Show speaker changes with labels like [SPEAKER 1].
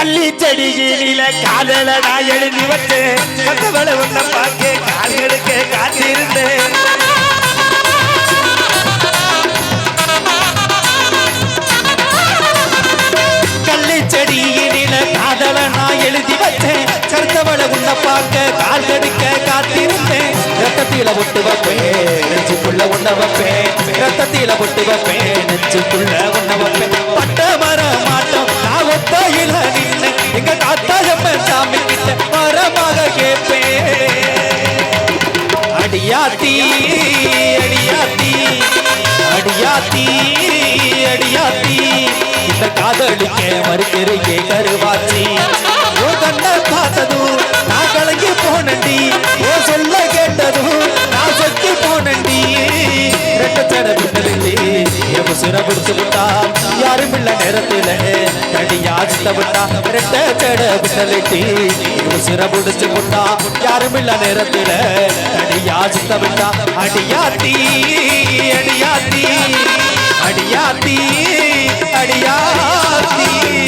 [SPEAKER 1] கள்ளி செடியில காதல நான் எழுதி வச்சேன். கத்தவளை உன்னை பார்க்க கால்களுக்கு காத்திருந்தேன். கள்ளி செடியில காதல நான் எழுதி வச்சேன். கருத்தவளை உன்னை பார்க்க கால் காத்திருந்தேன். ரத்தத்தில ஒட்டு வைப்பேன் நெஞ்சுக்குள்ள உன்ன வைப்பேன். ரத்தத்தில ஒட்டு வைப்பேன் நெஞ்சுக்குள்ள உன்ன வைப்பேன். மரமாக கேட்பேன். அடியாத்தி அடியாத்தி அடியாத்தி அடியாத்தி. இந்த காதலுக்கு மறுக்கிறீங்க கருவாச்சி. ஓ கண்ண பார்த்ததும் நான் கலங்கி போனண்டி ஓ சொல்ல கேட்டதும் நான் சொத்தி போனண்டி ரெட்ட சட விட்டதில்லை. என் சிற பிடிச்சு விட்டா யாரும் இல்ல நேரத்துல. கடியாச்சு தவிட்டா ரெட்ட செட விட்டலிட்டி இவன் புடிச்சு புட்டா விட்டா யாரும் இல்ல நேரத்துல. தடி யாசித்த விட்டா அடியாத்தி அடியாத்தி அடியாத்தி